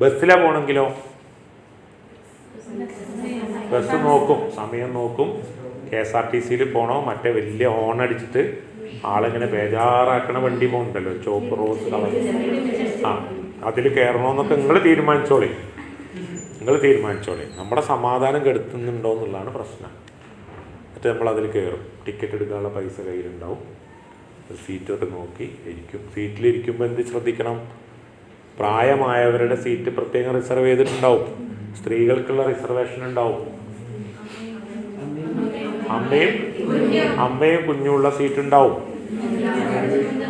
ബസ്സിലാണ് പോകണമെങ്കിലോ ബസ് നോക്കും സമയം നോക്കും. കെ എസ് ആർ ടി സിയിൽ പോണോ? മറ്റേ വലിയ ഹോൺ അടിച്ചിട്ട് ആളിങ്ങനെ ബേജാറാക്കണ വണ്ടി പോകുന്നുണ്ടല്ലോ ചോപ്പ് റോസ് കളർ ആ അതിൽ കയറണമെന്നൊക്കെ നിങ്ങൾ തീരുമാനിച്ചോളി. നിങ്ങൾ തീരുമാനിച്ചോളി. നമ്മുടെ സമാധാനം കെടുത്തുന്നുണ്ടോ എന്നുള്ളതാണ് പ്രശ്നം. എന്നിട്ട് നമ്മൾ അതിൽ കയറും ടിക്കറ്റ് എടുക്കാനുള്ള പൈസ കയ്യിലുണ്ടാവും. സീറ്റൊക്കെ നോക്കി ഇരിക്കും. സീറ്റിലിരിക്കുമ്പോൾ എന്ത് ശ്രദ്ധിക്കണം? പ്രായമായവരുടെ സീറ്റ് പ്രത്യേകം റിസർവ് ചെയ്തിട്ടുണ്ടാവും. സ്ത്രീകൾക്കുള്ള റിസർവേഷൻ ഉണ്ടാവും. അമ്മയും അമ്മയും കുഞ്ഞുള്ള സീറ്റ് ഉണ്ടാവും.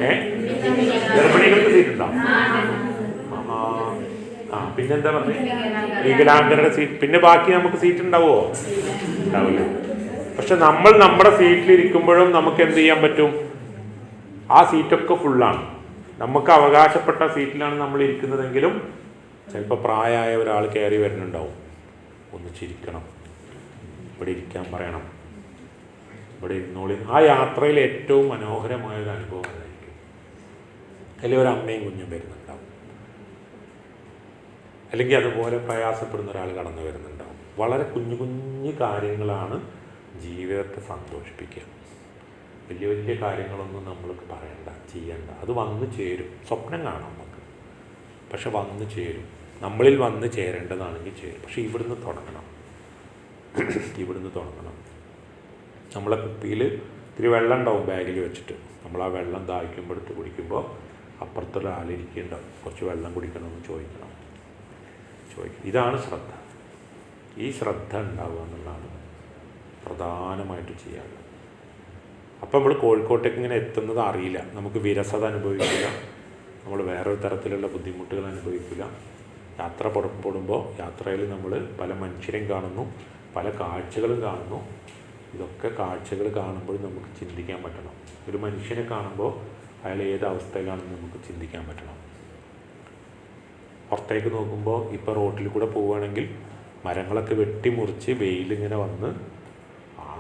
ഏ? ഗർഭിണികൾക്ക് സീറ്റ് ഉണ്ടാവും. ആ, പിന്നെന്താ പറഞ്ഞ? വികലാംഗരുടെ സീറ്റ് പിന്നെ ബാക്കി നമുക്ക് സീറ്റ് ഉണ്ടാവുമോ? ഉണ്ടാവില്ല. പക്ഷെ നമ്മൾ നമ്മുടെ സീറ്റിലിരിക്കുമ്പോഴും നമുക്ക് എന്ത് ചെയ്യാൻ പറ്റും? ആ സീറ്റൊക്കെ ഫുള്ളാണ് നമുക്ക് അവകാശപ്പെട്ട സീറ്റിലാണ് നമ്മൾ ഇരിക്കുന്നതെങ്കിലും ചിലപ്പോൾ പ്രായമായ ഒരാൾ കയറി വരുന്നുണ്ടാവും. ഒന്ന് ചിരിക്കണം. ഇവിടെ ഇരിക്കാൻ പറയണം. ഇവിടെ ഇരുന്നോളി. ആ യാത്രയിൽ ഏറ്റവും മനോഹരമായ ഒരു അനുഭവം അതായിരിക്കും. അല്ലെങ്കിൽ ഒരു അമ്മയും കുഞ്ഞും വരുന്നുണ്ടാവും. അല്ലെങ്കിൽ അതുപോലെ പ്രയാസപ്പെടുന്ന ഒരാൾ കടന്നു വരുന്നുണ്ടാവും. വളരെ കുഞ്ഞു കുഞ്ഞു കാര്യങ്ങളാണ് ജീവിതത്തെ സന്തോഷിപ്പിക്കുക. വലിയ വലിയ കാര്യങ്ങളൊന്നും നമ്മൾക്ക് പറയണ്ട ചെയ്യണ്ട. അത് വന്നു ചേരും. സ്വപ്നം കാണാം നമുക്ക്. പക്ഷെ വന്നു ചേരും. നമ്മളിൽ വന്ന് ചേരേണ്ടതാണെങ്കിൽ ചേരും. പക്ഷെ ഇവിടുന്ന് തുടങ്ങണം. ഇവിടുന്ന് തുടങ്ങണം. നമ്മളെ കുപ്പിയിൽ ഇത്തിരി വെള്ളം ഉണ്ടാവും ബാഗിൽ വെച്ചിട്ട്. നമ്മൾ ആ വെള്ളം ദാഹിക്കുമ്പോൾ എടുത്ത് കുടിക്കുമ്പോൾ അപ്പുറത്തുള്ള ആളിരിക്കുന്നുണ്ടാവും കുറച്ച് വെള്ളം കുടിക്കണമെന്ന് ചോദിക്കണം. ചോദിക്കണം. ഇതാണ് ശ്രദ്ധ. ഈ ശ്രദ്ധ ഉണ്ടാവുക എന്നുള്ളതാണ് പ്രധാനമായിട്ട് ചെയ്യാറുള്ളത് അപ്പം നമ്മൾ കോഴിക്കോട്ടേക്ക് ഇങ്ങനെ എത്തുന്നത് അറിയില്ല. നമുക്ക് വിരസത അനുഭവിക്കില്ല. നമ്മൾ വേറൊരു തരത്തിലുള്ള ബുദ്ധിമുട്ടുകൾ അനുഭവിക്കില്ല. യാത്ര പുറപ്പെടുമ്പോൾ യാത്രയിൽ നമ്മൾ പല മനുഷ്യരെയും കാണുന്നു പല കാഴ്ചകളും കാണുന്നു. ഇതൊക്കെ കാഴ്ചകൾ കാണുമ്പോൾ നമുക്ക് ചിന്തിക്കാൻ പറ്റണം. ഒരു മനുഷ്യനെ കാണുമ്പോൾ അയാൾ ഏത് അവസ്ഥയിലാണെന്ന് നമുക്ക് ചിന്തിക്കാൻ പറ്റണം. പുറത്തേക്ക് നോക്കുമ്പോൾ ഇപ്പോൾ റോട്ടിൽ കൂടെ പോവുകയാണെങ്കിൽ മരങ്ങളൊക്കെ വെട്ടിമുറിച്ച് വെയിലിങ്ങനെ വന്ന്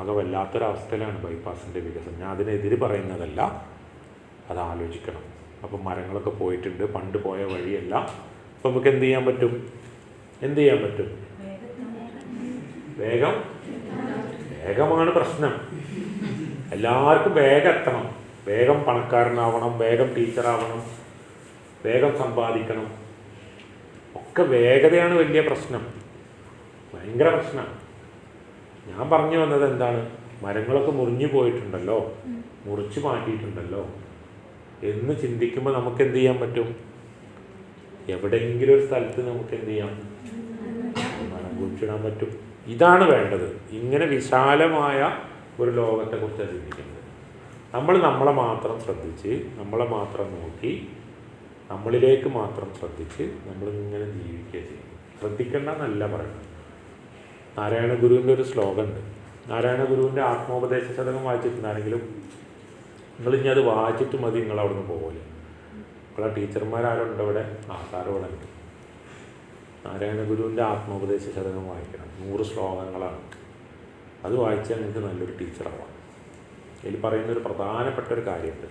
ആകെ വല്ലാത്തൊരവസ്ഥയിലാണ് ബൈപ്പാസിന്റെ വികസനം. ഞാൻ അതിനെതിരെ പറയുന്നതല്ല അത് ആലോചിക്കണം. അപ്പം മരങ്ങളൊക്കെ പോയിട്ടുണ്ട് പണ്ട് പോയ വഴിയല്ല. അപ്പം നമുക്ക് എന്ത് ചെയ്യാൻ പറ്റും? എന്ത് ചെയ്യാൻ പറ്റും? വേഗം? വേഗമാണ് പ്രശ്നം. എല്ലാവർക്കും വേഗം എത്തണം. വേഗം പണക്കാരനാവണം വേഗം ടീച്ചറാവണം വേഗം സമ്പാദിക്കണം. ഒക്കെ വേഗതയാണ് വലിയ പ്രശ്നം. ഭയങ്കര പ്രശ്നമാണ് ഞാൻ പറഞ്ഞു വന്നത് എന്താണ്? മരങ്ങളൊക്കെ മുറിഞ്ഞു പോയിട്ടുണ്ടല്ലോ. മുറിച്ചു മാറ്റിയിട്ടുണ്ടല്ലോ. എന്ന് ചിന്തിക്കുമ്പോൾ നമുക്ക് എന്ത് ചെയ്യാൻ പറ്റും? എവിടെയെങ്കിലും ഒരു സ്ഥലത്ത് നമുക്ക് എന്ത് ചെയ്യാം? മരം കുഴിച്ചിടാൻ പറ്റും. ഇതാണ് വേണ്ടത്. ഇങ്ങനെ വിശാലമായ ഒരു ലോകത്തെക്കുറിച്ചാണ് ചിന്തിക്കുന്നത്. നമ്മൾ നമ്മളെ മാത്രം ശ്രദ്ധിച്ച് നമ്മളെ മാത്രം നോക്കി നമ്മളിലേക്ക് മാത്രം ശ്രദ്ധിച്ച് നമ്മൾ ഇങ്ങനെ ജീവിക്കുക ചെയ്യും ശ്രദ്ധിക്കേണ്ട എന്നല്ല പറയുന്നത്. നാരായണ ഗുരുവിന്റെ ഒരു ശ്ലോകം ഉണ്ട് നാരായണ ഗുരുവിന്റെ ആത്മോപദേശ ശതകം വായിച്ചിട്ടുണ്ടാണെങ്കിലും നിങ്ങൾ ഇനി അത് വായിച്ചിട്ട് മതി നിങ്ങൾ അവിടെ നിന്ന് പോകില്ല ടീച്ചർമാരാരുണ്ട് ഇവിടെ ആ സാർ ഇവിടെ ഉണ്ട് നാരായണ ഗുരുവിന്റെ ആത്മോപദേശ ശതകം വായിക്കണം. നൂറ് ശ്ലോകങ്ങളാണ്. അത് വായിച്ചാൽ നിങ്ങൾക്ക് നല്ലൊരു ടീച്ചറാവാം. ഇതിൽ പറയുന്ന ഒരു പ്രധാനപ്പെട്ട ഒരു കാര്യമുണ്ട്.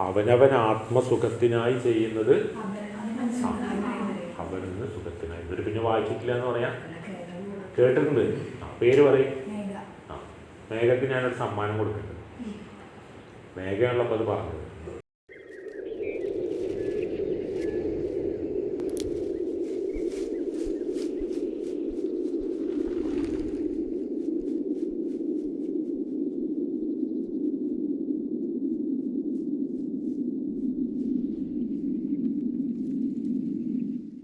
അവനവൻ ആത്മസുഖത്തിനായി ചെയ്യുന്നത് അവനെന്ന് സുഖത്തിനായി. ഇവർ പിന്നെ വായിച്ചിട്ടില്ല എന്ന് പറയാം കേട്ടിട്ടുണ്ട്. ആ പേര് പറയും. ആ മേഘക്ക് ഞാനൊരു സമ്മാനം കൊടുക്കുന്നുണ്ട്. മേഘയാണല്ലോ അപ്പോൾ അത് പറഞ്ഞത്.